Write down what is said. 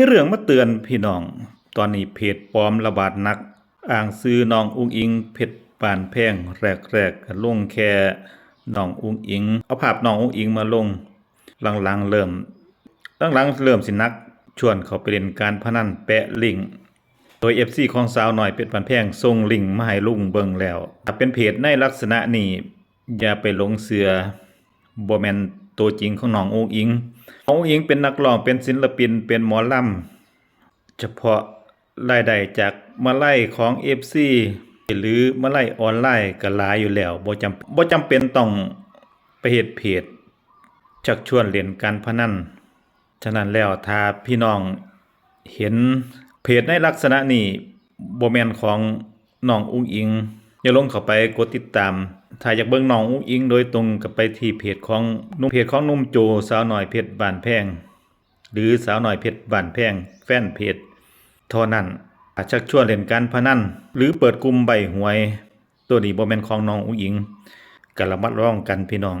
มีเรื่องมาเตือนพี่น้อง ตอนนี้เพจปลอมระบาดหนักอ้างซื้อน้องอุ้งอิงเพชรปานแพงแรกๆก็ลงแค่น้องอุ้งอิง เอาภาพน้องอุ้งอิงมาลง หลังๆเริ่มหลังๆเริ่มสินักชวนเขาไปเล่นการพนันแปะลิงโดย FC ของสาวหน่อยเป็ดปันแพงส่งลิงมาให้ลุงเบิ่งแล้วถ้าเป็นเพจในลักษณะนี้อย่าไปหลงเสือบ่แมน ตัวจริงของน้องอุ้งอิงน้องอุ้งอิงเป็นนักร้องเป็นศิลปินเป็นหมอลำเฉพาะรายได้จากมาไล่ของ FC หรือมาไล่ออนไลน์ก็หลายอยู่แล้วบ่จำบ่จำเป็นต้องไปเฮ็ดเพจชักชวนเล่นการพนันฉะนั้นแล้วถ้าพี่น้องเห็นเพจในลักษณะนี้บ่แม่นของน้องอุ้งอิง อย่าลงเข้าไปกดติดตาม ถ้าอยากเบิ่งน้องอุ้งอิงโดยตรงก็ไปที่เพจของนุ่มเพจของนุ่มโจสาวหน่อยเพชรบ้านแพง หรือสาวหน่อยเพชรบ้านแพง แฟนเพจเท่านั้นอาชักชวนเล่นการพนันหรือเปิดกลุ่มใบหวย ตัวนี้บ่แม่นของน้องอุ้งอิงก็ระมัดระวังกันพี่น้อง